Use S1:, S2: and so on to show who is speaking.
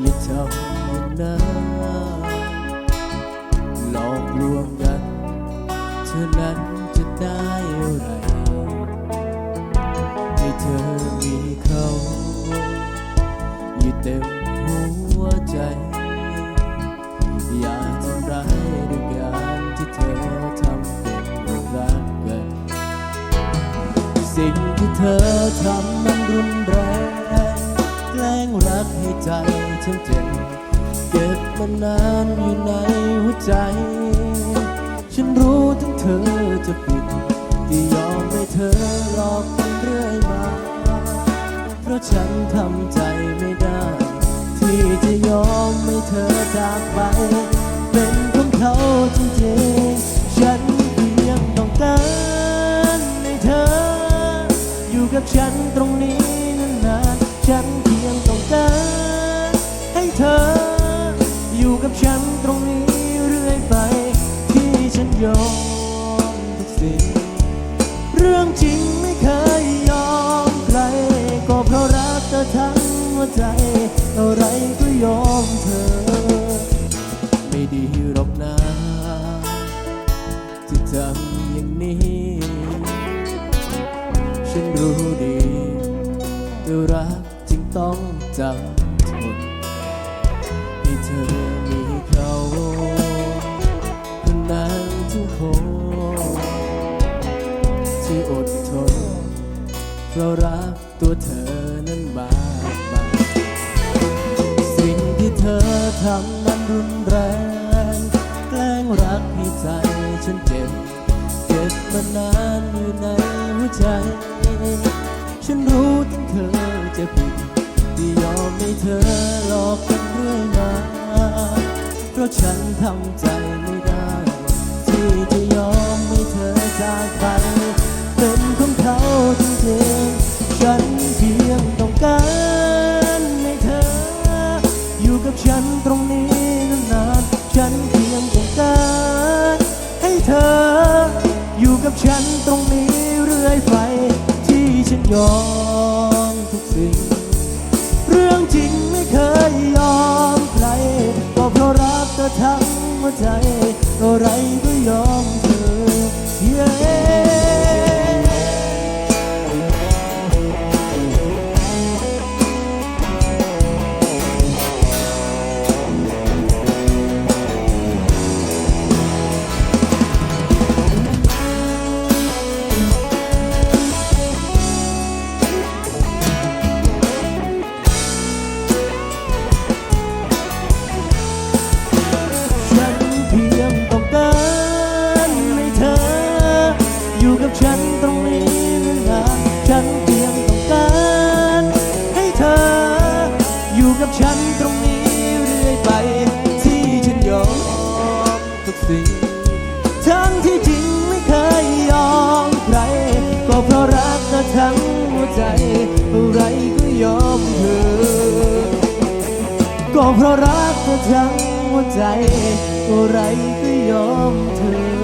S1: อย่าทำอย่างนั้นหลอกลวงกันเธอนั้นจะได้อะไรให้เธอมีเขาอยู่เต็มหัวใจ อย่าทำร้ายด้วยการที่เธอทำเป็นรักกัน สิ่งที่เธอทำมันรุนแรง แกล้งรักให้ใจฉันเจ็บ เก็บมานานอยู่ในหัวใจ ฉันรู้ถึงเธอจะผิดที่ยอมให้เธอหลอกกันเรื่อยมา เพราะฉันทำใจไม่ได้ ที่จะยอมให้เธอจากไป เป็นของเขาจริงๆ ฉันเพียงต้องการให้เธอ อยู่กับฉันตรงนี้นานๆ ฉันเพียงต้องการให้เธอ อยู่กับฉันตรงนี้เรื่อยไป ที่ฉันยอมทุกสิ่ง เรื่องจริงไม่เคยยอมใคร ก็เพราะรักเธอทั้งหัวใจเท่าไรก็ยอมเธอ ไม่ดีหรอกนะที่ทำอย่างนี้ ฉันรู้ดีแต่รัก ต้องจำทนให้เธอมีเขาคนนั้นทุกคนที่อดทนเพราะรักตัวเธอนั้นมากมายสิ่งที่เธอทำนั้นรุนแรง แกล้งรักให้ใจฉันเจ็บเก็บมานานอยู่ในหัวใจ ฉันรู้ถึงเธอจะผิด ที่ยอมให้เธอหลอกกันเรื่อยมาเพราะฉันทำใจไม่ได้ ที่จะยอมให้เธอจากไป เป็นของเขาจริงๆฉันเพียงต้องการให้เธอ อยู่กับฉันตรงนี้นานๆฉันเพียงต้องการให้เธอ อยู่กับฉันตรงนี้เรื่อยไป ที่ฉันยอมทุกสิ่ง อะไรก็ยอม อยู่กับฉันตรงนี้เรื่อยไป ที่ฉันยอมทุกสิ่งทั้งที่จริงไม่เคยยอมใคร ก็เพราะรักเธอทั้งหัวใจอะไรก็ยอมเธอ ก็เพราะรักเธอทั้งหัวใจอะไรก็ยอมเธอ